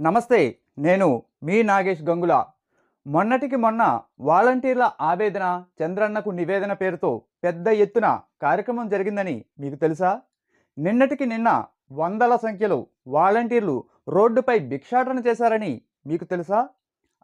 నమస్తే నేను మీ నాగేష్ గంగుల. మొన్నటికి మొన్న వాలంటీర్ల ఆవేదన చంద్రన్నకు నివేదన పేరుతో పెద్ద ఎత్తున కార్యక్రమం జరిగిందని మీకు తెలుసా? నిన్నటికి నిన్న వందల సంఖ్యలో వాలంటీర్లు రోడ్డుపై భిక్షాటన చేశారని మీకు తెలుసా?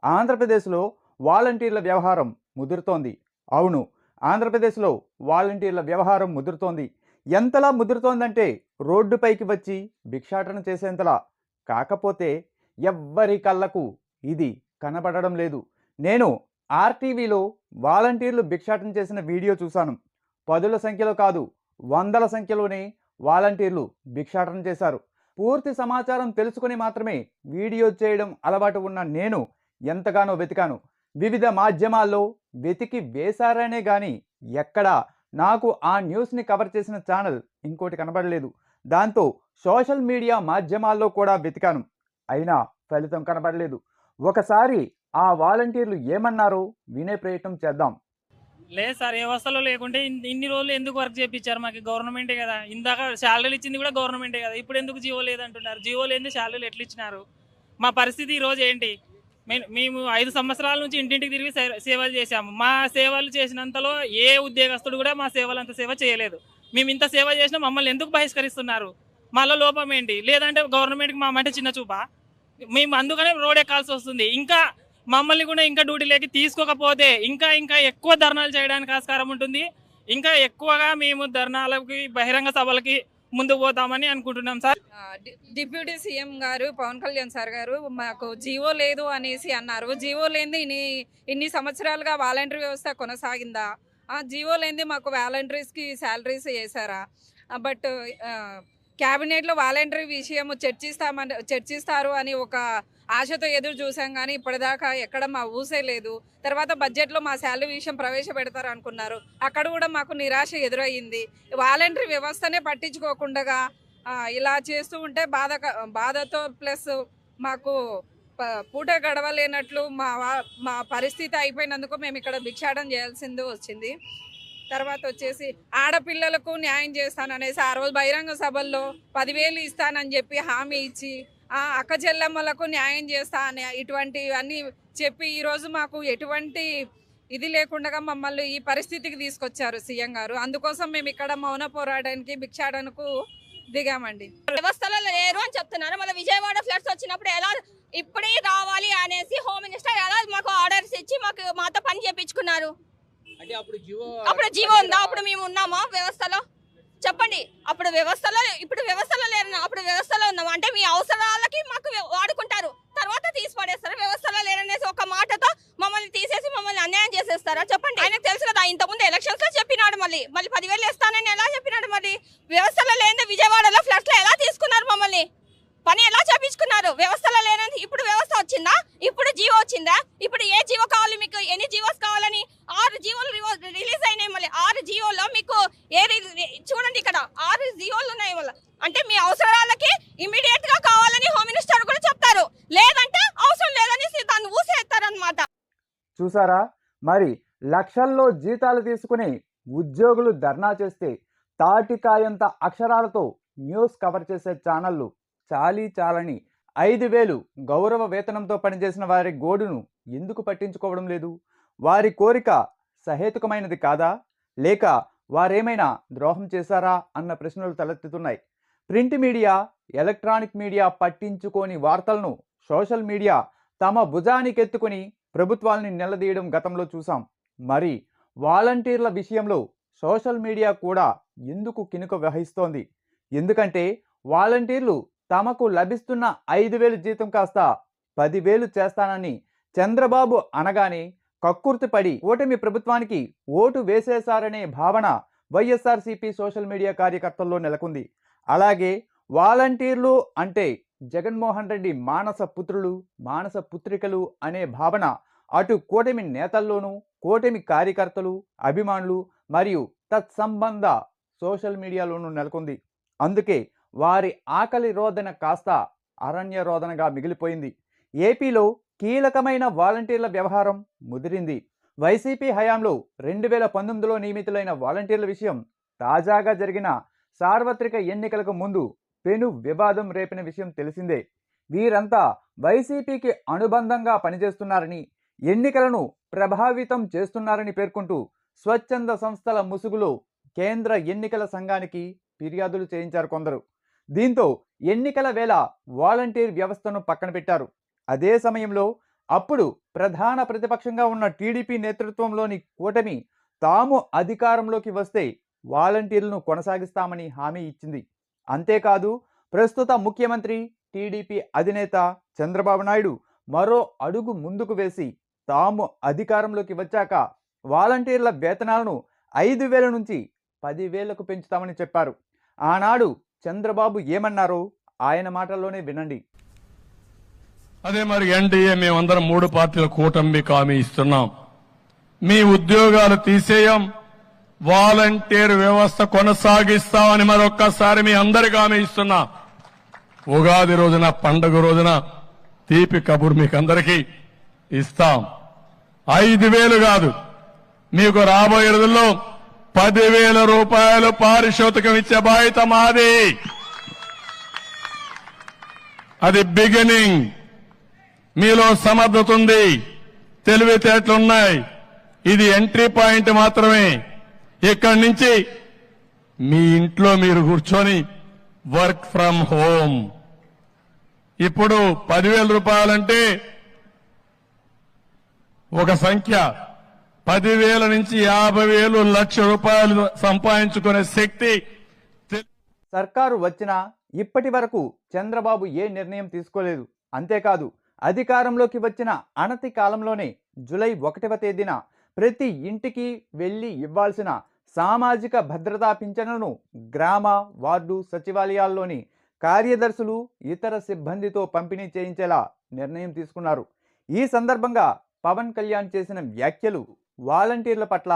ఆంధ్రప్రదేశ్లో వాలంటీర్ల వ్యవహారం ముదురుతోంది. అవును ఆంధ్రప్రదేశ్లో వాలంటీర్ల వ్యవహారం ముదురుతోంది. ఎంతలా ముదురుతోందంటే రోడ్డుపైకి వచ్చి భిక్షాటన చేసేంతలా. కాకపోతే ఎవ్వరి కళ్ళకు ఇది కనబడడం లేదు. నేను ఆర్టీవీలో వాలంటీర్లు భిక్షాటన చేసిన వీడియో చూశాను. పదుల సంఖ్యలో కాదు వందల సంఖ్యలోనే వాలంటీర్లు భిక్షాటన చేశారు. పూర్తి సమాచారం తెలుసుకుని మాత్రమే వీడియో చేయడం అలవాటు ఉన్న నేను ఎంతగానో వెతికాను. వివిధ మాధ్యమాల్లో వెతికి వేశారనే కానీ ఎక్కడా నాకు ఆ న్యూస్ని కవర్ చేసిన ఛానల్ ఇంకోటి కనబడలేదు. దాంతో సోషల్ మీడియా మాధ్యమాల్లో కూడా వెతికాను. అయినా ఫలితం కనబడలేదు. ఒకసారి ఆ వాలంటీర్లు ఏమన్నారో? వినే ప్రయత్నం చేద్దాం. లేదు సార్ ఏ వ్యవస్థలో లేకుంటే ఇన్ని రోజులు ఎందుకు వర్క్ చేయించారు మాకు గవర్నమెంటే కదా. ఇందాక శాలరీలు ఇచ్చింది కూడా గవర్నమెంటే కదా. ఇప్పుడు ఎందుకు జీవో లేదంటున్నారు? జీవో లేని శాలరీలు ఎట్లు ఇచ్చినారు? మా పరిస్థితి ఈరోజు ఏంటి? మేము ఐదు సంవత్సరాల నుంచి ఇంటింటికి తిరిగి సే- సేవలు చేశాము. మా సేవలు చేసినంతలో ఏ ఉద్యోగస్తుడు కూడా మా సేవలు అంత సేవ చేయలేదు. మేము ఇంత సేవ చేసినా మమ్మల్ని ఎందుకు బహిష్కరిస్తున్నారు? మళ్ళీ లోపం ఏంటి? లేదంటే గవర్నమెంట్కి మా మాట చిన్న చూపా. మేము అందుకనే రోడ్ ఎక్కాల్సి వస్తుంది. ఇంకా మమ్మల్ని కూడా ఇంకా డ్యూటీలోకి తీసుకోకపోతే ఇంకా ఇంకా ఎక్కువ ధర్నాలు చేయడానికి ఆస్కారం ఉంటుంది. ఇంకా ఎక్కువగా మేము ధర్నాలకి బహిరంగ సభలకి ముందుకు పోతామని అనుకుంటున్నాం సార్. డి- డిప్యూటీ సీఎం గారు పవన్ కళ్యాణ్ సార్ గారు మాకు జీవో లేదు అనేసి అన్నారు. జీవో లేని ఇన్ని ఇన్ని సంవత్సరాలుగా వాలంటరీ వ్యవస్థ కొనసాగిందా? ఆ జీవో లేని మాకు వాలంటీర్స్కి శాలరీస్ వేసారా బట్ క్యాబినెట్లో వాలంటరీ విషయం చర్చిస్తామని చర్చిస్తారు అని ఒక ఆశతో ఎదురు చూసాం కానీ ఇప్పటిదాకా ఎక్కడ మా ఊసే లేదు. తర్వాత బడ్జెట్లో మా శాలరీ విషయం ప్రవేశపెడతారు అనుకున్నారు. అక్కడ కూడా మాకు నిరాశ ఎదురయ్యింది. వాలంటరీ వ్యవస్థనే పట్టించుకోకుండా ఇలా చేస్తూ ఉంటే బాధ బాధతో ప్లస్ మాకు ప- పూట గడవలేనట్లు మా మా పరిస్థితి అయిపోయినందుకు మేము ఇక్కడ భిక్షాటం చేయాల్సింది వచ్చింది. తర్వాత వచ్చేసి ఆడపిల్లలకు న్యాయం చేస్తాననేసి ఆ రోజు బహిరంగ సభల్లో పదివేలు ఇస్తానని చెప్పి హామీ ఇచ్చి ఆ అక్క చెల్లెమ్మలకు న్యాయం చేస్తా అని ఇటువంటివన్నీ చెప్పి ఈరోజు మాకు ఎటువంటి ఇది లేకుండా మమ్మల్ని ఈ పరిస్థితికి తీసుకొచ్చారు సీఎం గారు. అందుకోసం మేము ఇక్కడ మౌన పోరాటానికి భిక్షాటనకు దిగామండి. వ్యవస్థలో లేరు అని చెప్తున్నారు. మళ్ళీ విజయవాడ ఫ్లడ్స్ వచ్చినప్పుడు ఎలా ఇప్పుడే రావాలి అనేసి హోమ్ మినిస్టర్ ఎలా మాకు ఆర్డర్స్ ఇచ్చి మాకు మాతో పని చేయించుకున్నారు అప్పుడు జీవో ఉందా? అప్పుడు మేము ఉన్నామా వ్యవస్థలో? చెప్పండి. అప్పుడు వ్యవస్థలో ఇప్పుడు వ్యవస్థలో లేరు అప్పుడు వ్యవస్థలో ఉన్నాము? అంటే మీ అవసరాలకి మాకు వ్య- వాడుకుంటారు తర్వాత తీసి పడేస్తారు వ్యవస్థలో లేరనేసి ఒక మాటతో మమ్మల్ని తీసేసి మమ్మల్ని అన్యాయం చేసేస్తారా చెప్పండి ఆయనకు తెలుసు కదా ఇంతకుముందు ఎలక్షన్స్లో చెప్పినాడు మళ్ళీ మళ్ళీ పదివేలు ఇస్తానని ఎలా చెప్పినాడు మళ్ళీ వ్యవస్థలో లేని విజయవాడలో ఫ్లడ్స్లో ఎలా తీసుకున్నారు మమ్మల్ని పని ఎలా చేపించుకున్నారు వ్యవస్థలో లేనని ఇప్పుడు వ్యవస్థ వచ్చిందా ఇప్పుడు జీవో వచ్చిందా ఇప్పుడు ఏ జీవో కావాలి మీకు ఎన్ని జీవోస్ కావాలని ఆరు జీవోలు రివో- రిలీజ్ అయినాయి మళ్ళీ ఆరు జీవోలో మీకు ఏ రి- చూడండి ఇక్కడ ఆరు జీవోలు ఉన్నాయి మళ్ళీ అంటే మీ అవసరాలకి ఇమీడియట్గా కావాలని హోమ్ మినిస్టర్ కూడా చెప్తారు. లేదంటే అవసరం లేదని దాన్ని ఊసేస్తారనమాట చూసారా? మరి లక్షల్లో జీతాలు తీసుకుని ఉద్యోగులు ధర్నా చేస్తే తాటికాయంత అక్షరాలతో న్యూస్ కవర్ చేసే ఛానళ్ళు చాలీ చాలని ఐదు వేలు గౌరవ వేతనంతో పనిచేసిన వారి గోడును ఎందుకు పట్టించుకోవడం లేదు? వారి కోరిక సహేతుకమైనది కాదా? లేక వారేమైనా ద్రోహం చేశారా? అన్న ప్రశ్నలు తలెత్తుతున్నాయి. ప్రింట్ మీడియా ఎలక్ట్రానిక్ మీడియా పట్టించుకోని వార్తలను సోషల్ మీడియా తమ భుజానికెత్తుకుని ప్రభుత్వాల్ని నిలదీయడం గతంలో చూసాం మరి వాలంటీర్ల విషయంలో సోషల్ మీడియా కూడా ఎందుకు కినుక వహిస్తోంది? ఎందుకంటే వాలంటీర్లు తమకు లభిస్తున్న ఐదు వేలు జీతం కాస్త పదివేలు చేస్తానని చంద్రబాబు అనగానే కక్కుర్తిపడి ఓటమి ప్రభుత్వానికి ఓటు వేసేశారనే భావన వైఎస్ఆర్సీపీ సోషల్ మీడియా కార్యకర్తల్లో నెలకొంది. అలాగే వాలంటీర్లు అంటే జగన్మోహన్ రెడ్డి మానస పుత్రులు మానస పుత్రికలు అనే భావన అటు కూటమి నేతల్లోనూ కూటమి కార్యకర్తలు అభిమానులు మరియు తత్సంబంధ సోషల్ మీడియాలోనూ నెలకొంది. అందుకే వారి ఆకలి రోదన కాస్త అరణ్య రోదనగా మిగిలిపోయింది. ఏపీలో కీలకమైన వాలంటీర్ల వ్యవహారం ముదిరింది. వైసీపీ హయాంలో రెండు వేల పంతొమ్మిదిలో నియమితులైన వాలంటీర్ల విషయం తాజాగా జరిగిన సార్వత్రిక ఎన్నికలకు ముందు పెను వివాదం రేపిన విషయం తెలిసిందే. వీరంతా వైసీపీకి అనుబంధంగా పనిచేస్తున్నారని ఎన్నికలను ప్రభావితం చేస్తున్నారని పేర్కొంటూ స్వచ్ఛంద సంస్థల ముసుగులో కేంద్ర ఎన్నికల సంఘానికి ఫిర్యాదులు చేయించారు కొందరు. దీంతో ఎన్నికల వేళ వాలంటీర్ వ్యవస్థను పక్కన పెట్టారు. అదే సమయంలో అప్పుడు ప్రధాన ప్రతిపక్షంగా ఉన్న టీడీపీ నేతృత్వంలోని కూటమి తాము అధికారంలోకి వస్తే వాలంటీర్లను కొనసాగిస్తామని హామీ ఇచ్చింది. అంతేకాదు ప్రస్తుత ముఖ్యమంత్రి టీడీపీ అధినేత చంద్రబాబు నాయుడు మరో అడుగు ముందుకు వేసి తాము అధికారంలోకి వచ్చాక వాలంటీర్ల వేతనాలను ఐదు వేల నుంచి పదివేలకు పెంచుతామని చెప్పారు. ఆనాడు చంద్రబాబు ఏమన్నారో ఆయన మాటల్లోనే వినండి. అదే మరి ఎన్డీఏ మేమందరం మూడు పార్టీల కూటమికి హామీ ఇస్తున్నాం. మీ ఉద్యోగాలు తీసేయం వాలంటీర్ వ్యవస్థ కొనసాగిస్తామని మరొక్కసారి మీ అందరికీ ఆమె ఇస్తున్నా. ఉగాది రోజున పండుగ రోజున తీపి కబుర్ మీకు అందరికీ ఇస్తాం. ఐదు వేలు కాదు. మీకు రాబోయే రోజుల్లో పదివేల రూపాయలు పారిశోధకం ఇచ్చే బాధ్యత మాది. అది బిగినింగ్. మీలో సమర్థత ఉంది. తెలివితేటలున్నాయి. ఇది ఎంట్రీ పాయింట్ మాత్రమే. ఇక్కడి నుంచి మీ ఇంట్లో మీరు కూర్చొని వర్క్ ఫ్రమ్ హోమ్ ఇప్పుడు పదివేల రూపాయలంటే ఒక సంఖ్య. పదివేల నుంచి యాభై వేలు లక్ష రూపాయలు సంపాదించుకునే శక్తి సర్కారు వచ్చినా ఇప్పటి వరకు చంద్రబాబు ఏ నిర్ణయం తీసుకోలేదు. అంతేకాదు అధికారంలోకి వచ్చిన అనతి కాలంలోనే జూలై ఒకటవ తేదీన ప్రతి ఇంటికి వెళ్ళి ఇవ్వాల్సిన సామాజిక భద్రతా పింఛన్లను గ్రామ వార్డు సచివాలయాల్లోని కార్యదర్శులు ఇతర సిబ్బందితో పంపిణీ చేయించేలా నిర్ణయం తీసుకున్నారు. ఈ సందర్భంగా పవన్ కళ్యాణ్ చేసిన వ్యాఖ్యలు వాలంటీర్ల పట్ల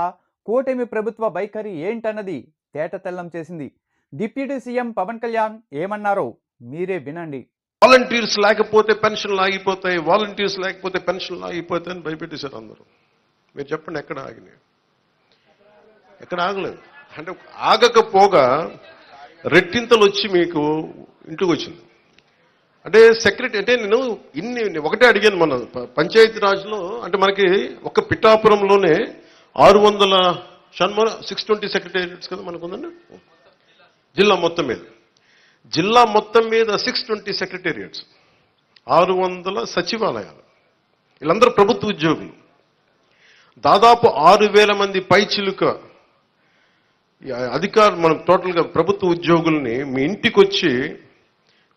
కూటమి ప్రభుత్వ వైఖరి ఏంటన్నది తేటతెల్లం చేసింది. డిప్యూటీ సీఎం పవన్ కళ్యాణ్ ఏమన్నారో మీరే వినండి. వాలంటీర్స్ లేకపోతే పెన్షన్లు ఆగిపోతాయి వాలంటీర్స్ లేకపోతే పెన్షన్లు ఆగిపోతాయి అని భయపెట్టేశారు అందరూ. మీరు చెప్పండి ఎక్కడ ఆగినాయి? ఎక్కడ ఆగలేదు. అంటే ఆగకపోగా రెట్టింతలు వచ్చి మీకు ఇంటికి వచ్చింది. అంటే సెక్రటరీ అంటే నేను ఇన్ని ఒకటే అడిగాను మన పంచాయతీ రాజ్లో అంటే మనకి ఒక పిఠాపురంలోనే ఆరు వందల షణ్మ సిక్స్ ట్వంటీ సెక్రటేరియట్స్ కదా మనకు ఉందండి జిల్లా మొత్తం మీద. జిల్లా మొత్తం మీద సిక్స్ ట్వంటీ సెక్రటేరియట్స్ ఆరు వందల సచివాలయాలు వీళ్ళందరూ ప్రభుత్వ ఉద్యోగులు. దాదాపు ఆరు వేల మంది పై చిలుక అధికార మనం టోటల్గా ప్రభుత్వ ఉద్యోగుల్ని మీ ఇంటికి వచ్చి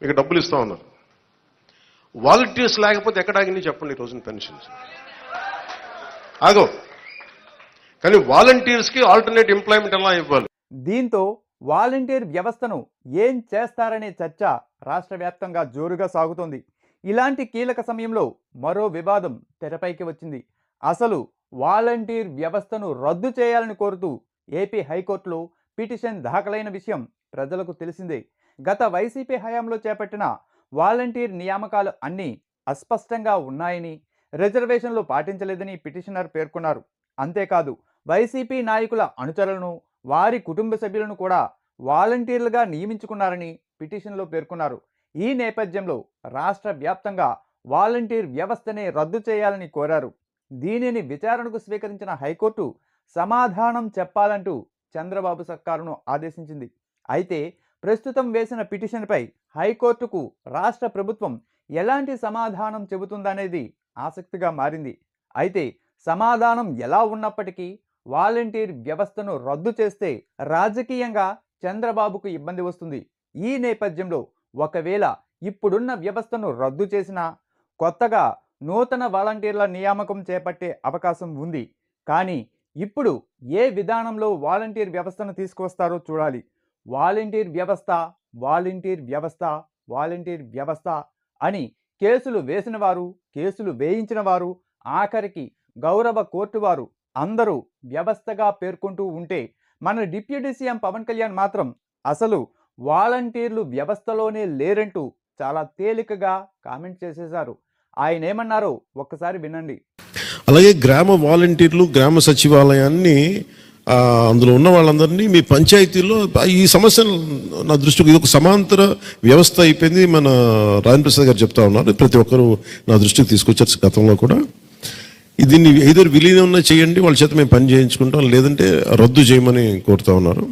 మీకు డబ్బులు ఇస్తా ఉన్నారు. వాలంటీర్స్ లేకపోతే ఎక్కడ చెప్పండి ఈ రోజున పెన్షన్స్? ఆగో. కానీ వాలంటీర్స్కి ఆల్టర్నేట్ ఎంప్లాయ్మెంట్ ఎలా ఇవ్వాలి? దీంతో వాలంటీర్ వ్యవస్థను ఏం చేస్తారనే చర్చ రాష్ట్ర వ్యాప్తంగా జోరుగా సాగుతోంది. ఇలాంటి కీలక సమయంలో మరో వివాదం తెరపైకి వచ్చింది. అసలు వాలంటీర్ వ్యవస్థను రద్దు చేయాలని కోరుతూ ఏపీ హైకోర్టులో పిటిషన్ దాఖలైన విషయం ప్రజలకు తెలిసిందే. గత వైసీపీ హయాంలో చేపట్టిన వాలంటీర్ నియామకాలు అన్నీ అస్పష్టంగా ఉన్నాయని రిజర్వేషన్లు పాటించలేదని పిటిషనర్ పేర్కొన్నారు. అంతేకాదు వైసీపీ నాయకుల అనుచరులను వారి కుటుంబ సభ్యులను కూడా వాలంటీర్లుగా నియమించుకున్నారని పిటిషన్లో పేర్కొన్నారు. ఈ నేపథ్యంలో రాష్ట్ర వ్యాప్తంగా వాలంటీర్ వ్యవస్థనే రద్దు చేయాలని కోరారు. దీనిని విచారణకు స్వీకరించిన హైకోర్టు సమాధానం చెప్పాలంటూ చంద్రబాబు సర్కారును ఆదేశించింది. అయితే ప్రస్తుతం వేసిన పిటిషన్పై హైకోర్టుకు రాష్ట్ర ప్రభుత్వం ఎలాంటి సమాధానం చెబుతుందనేది ఆసక్తిగా మారింది. అయితే సమాధానం ఎలా ఉన్నప్పటికీ వాలంటీర్ వ్యవస్థను రద్దు చేస్తే రాజకీయంగా చంద్రబాబుకు ఇబ్బంది వస్తుంది. ఈ నేపథ్యంలో ఒకవేళ ఇప్పుడున్న వ్యవస్థను రద్దు చేసినా కొత్తగా నూతన వాలంటీర్ల నియామకం చేపట్టే అవకాశం ఉంది. కానీ ఇప్పుడు ఏ విధానంలో వాలంటీర్ వ్యవస్థను తీసుకువస్తారో చూడాలి. వాలంటీర్ వ్యవస్థ వాలంటీర్ వ్యవస్థ వాలంటీర్ వ్యవస్థ అని కేసులు వేసిన వారు కేసులు వేయించిన వారు ఆఖరికి గౌరవ కోర్టు వారు అందరూ వ్యవస్థగా పేర్కొంటూ ఉంటే మన డిప్యూటీ సీఎం పవన్ కళ్యాణ్ మాత్రం అసలు వాలంటీర్లు వ్యవస్థలోనే లేరంటూ చాలా తేలికగా కామెంట్ చేసేశారు. ఆయన ఏమన్నారో ఒక్కసారి వినండి. అలాగే గ్రామ వాలంటీర్లు గ్రామ సచివాలయాన్ని అందులో ఉన్న వాళ్ళందరినీ మీ పంచాయతీలో ఈ సమస్య నా దృష్టికి ఇది ఒక సమాంతర వ్యవస్థ అయిపోయింది. మన రాజన్ ప్రసాద్ గారు చెప్తా ఉన్నారు. ప్రతి ఒక్కరూ నా దృష్టికి తీసుకొచ్చారు గతంలో కూడా. దీన్ని ఏదో విలీనం చేయండి. వాళ్ళ చేత మేము పని చేయించుకుంటాం. లేదంటే రద్దు చేయమని కోరుతా ఉన్నారు.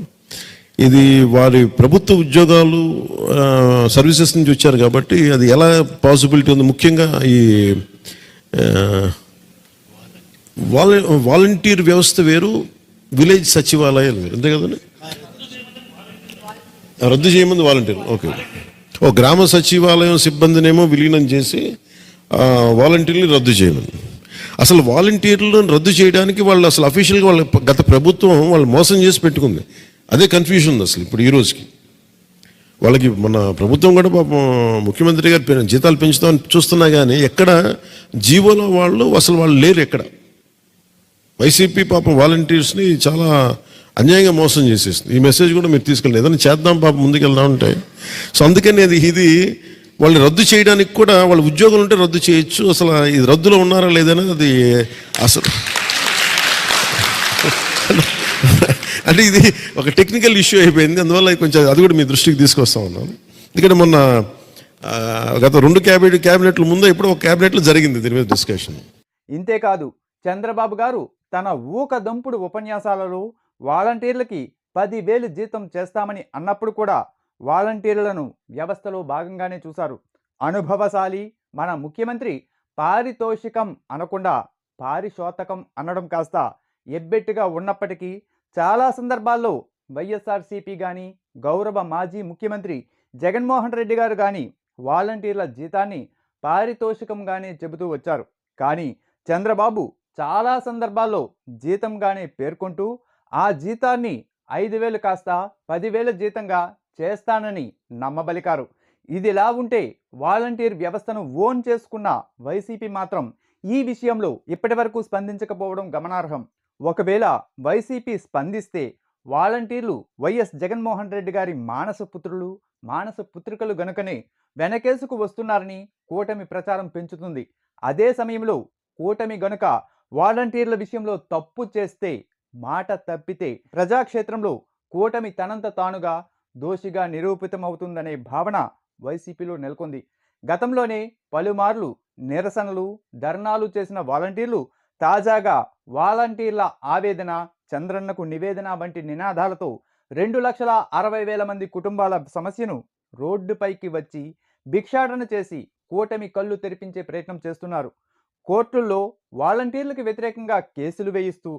ఇది వారి ప్రభుత్వ ఉద్యోగాలు సర్వీసెస్ నుంచి వచ్చారు కాబట్టి అది ఎలా పాసిబిలిటీ ఉంది? ముఖ్యంగా ఈ వాల వాలంటీర్ వ్యవస్థ వేరు విలేజ్ సచివాలయాలు వేరు. అంతే కదండి? రద్దు చేయమంది వాలంటీర్ ఓకే ఓ గ్రామ సచివాలయం సిబ్బందినేమో విలీనం చేసి వాలంటీర్ని రద్దు చేయమని. అసలు వాలంటీర్లను రద్దు చేయడానికి వాళ్ళు అసలు అఫీషియల్గా వాళ్ళ గత ప్రభుత్వం వాళ్ళు మోసం చేసి పెట్టుకుంది. అదే కన్ఫ్యూజన్ ఉంది అసలు ఇప్పుడు ఈ రోజుకి. వాళ్ళకి మన ప్రభుత్వం కూడా పాపం ముఖ్యమంత్రి గారు పె- జీతాలు పెంచుతామని చూస్తున్నా కానీ ఎక్కడ జీవోలో వాళ్ళు అసలు వాళ్ళు లేరు ఎక్కడ. వైసీపీ పాపం వాలంటీర్స్ని చాలా అన్యాయంగా మోసం చేసేస్తుంది ఈ మెసేజ్ కూడా మీరు తీసుకెళ్ళి ఏదైనా చేద్దాం పాపం ముందుకెళ్దాం అంటే. సో అందుకని అది ఇది వాళ్ళు రద్దు చేయడానికి కూడా వాళ్ళ ఉద్యోగులు ఉంటే రద్దు చేయొచ్చు. అసలు ఇది రద్దులో ఉన్నారా లేదని అది అసలు అంటే ఇది ఒక టెక్నికల్ ఇష్యూ అయిపోయింది. అందువల్ల కొంచెం అది కూడా మీ దృష్టికి తీసుకొస్తా ఉన్నాను. ఎందుకంటే మొన్న గత రెండు క్యాబినెట్ క్యాబినెట్ల ముందు ఇప్పుడు ఒక క్యాబినెట్లో జరిగింది దీని మీద డిస్కషన్. ఇంతేకాదు చంద్రబాబు గారు తన ఊక దంపుడు ఉపన్యాసాలలో వాలంటీర్లకి పదివేలు జీతం చేస్తామని అన్నప్పుడు కూడా వాలంటీర్లను వ్యవస్థలో భాగంగానే చూశారు. అనుభవశాలి మన ముఖ్యమంత్రి పారితోషికం అనకుండా పారిశోతకం అనడం కాస్త ఎబ్బెట్టుగా ఉన్నప్పటికీ చాలా సందర్భాల్లో వైఎస్ఆర్సీపీ కానీ గౌరవ మాజీ ముఖ్యమంత్రి జగన్మోహన్ రెడ్డి గారు కానీ వాలంటీర్ల జీతాన్ని పారితోషికంగానే చెబుతూ వచ్చారు. కానీ చంద్రబాబు చాలా సందర్భాల్లో జీతంగానే పేర్కొంటూ ఆ జీతాన్ని ఐదు వేలు కాస్త పదివేల జీతంగా చేస్తానని నమ్మబలికారు. ఇదిలా ఉంటే వాలంటీర్ వ్యవస్థను ఓన్ చేసుకున్న వైసీపీ మాత్రం ఈ విషయంలో ఇప్పటివరకు స్పందించకపోవడం గమనార్హం. ఒకవేళ వైసీపీ స్పందిస్తే వాలంటీర్లు వైఎస్ జగన్మోహన్ రెడ్డి గారి మానస పుత్రులు మానస పుత్రికలు గనుకనే వెనకేసుకు వస్తున్నారని కూటమి ప్రచారం పెంచుతుంది. అదే సమయంలో కూటమి గనుక వాలంటీర్ల విషయంలో తప్పు చేస్తే మాట తప్పితే ప్రజాక్షేత్రంలో కూటమి తనంత తానుగా దోషిగా నిరూపితమవుతుందనే భావన వైసీపీలో నెలకొంది. గతంలోనే పలుమార్లు నిరసనలు ధర్నాలు చేసిన వాలంటీర్లు తాజాగా వాలంటీర్ల ఆవేదన చంద్రన్నకు నివేదన వంటి నినాదాలతో రెండు లక్షల అరవై వేల మంది కుటుంబాల సమస్యను రోడ్డుపైకి వచ్చి భిక్షాటన చేసి కూటమి కళ్ళు తెరిపించే ప్రయత్నం చేస్తున్నారు. కోర్టుల్లో వాలంటీర్లకు వ్యతిరేకంగా కేసులు వేయిస్తూ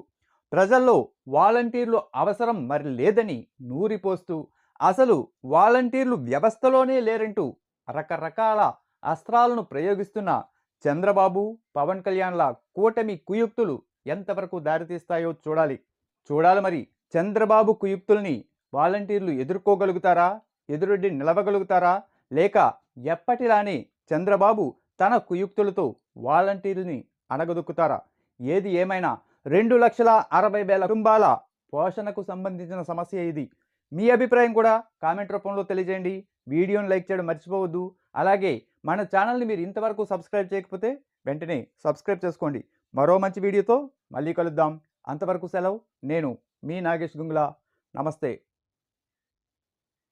ప్రజల్లో వాలంటీర్లు అవసరం మరి లేదని నూరిపోస్తూ అసలు వాలంటీర్లు వ్యవస్థలోనే లేరంటూ రకరకాల అస్త్రాలను ప్రయోగిస్తున్న చంద్రబాబు పవన్ కళ్యాణ్ల కూటమి కుయుక్తులు ఎంతవరకు దారితీస్తాయో చూడాలి. చూడాలి మరి చంద్రబాబు కుయుక్తుల్ని వాలంటీర్లు ఎదుర్కోగలుగుతారా? ఎదురొడ్డి నిలవగలుగుతారా? లేక ఎప్పటిలానే చంద్రబాబు తన కుయుక్తులతో వాలంటీర్ని అణగదొక్కుతారా? ఏది ఏమైనా రెండు లక్షల అరవై వేల కుటుంబాల పోషణకు సంబంధించిన సమస్య ఇది. మీ అభిప్రాయం కూడా కామెంట్ రూపంలో తెలియజేయండి. వీడియోని లైక్ చేయడం మర్చిపోవద్దు. అలాగే మన ఛానల్ని మీరు ఇంతవరకు సబ్స్క్రైబ్ చేయకపోతే వెంటనే సబ్స్క్రైబ్ చేసుకోండి. మరో మంచి వీడియోతో మళ్ళీ కలుద్దాం. అంతవరకు సెలవు. నేను మీ నాగేష్ గుంగ్లా. నమస్తే.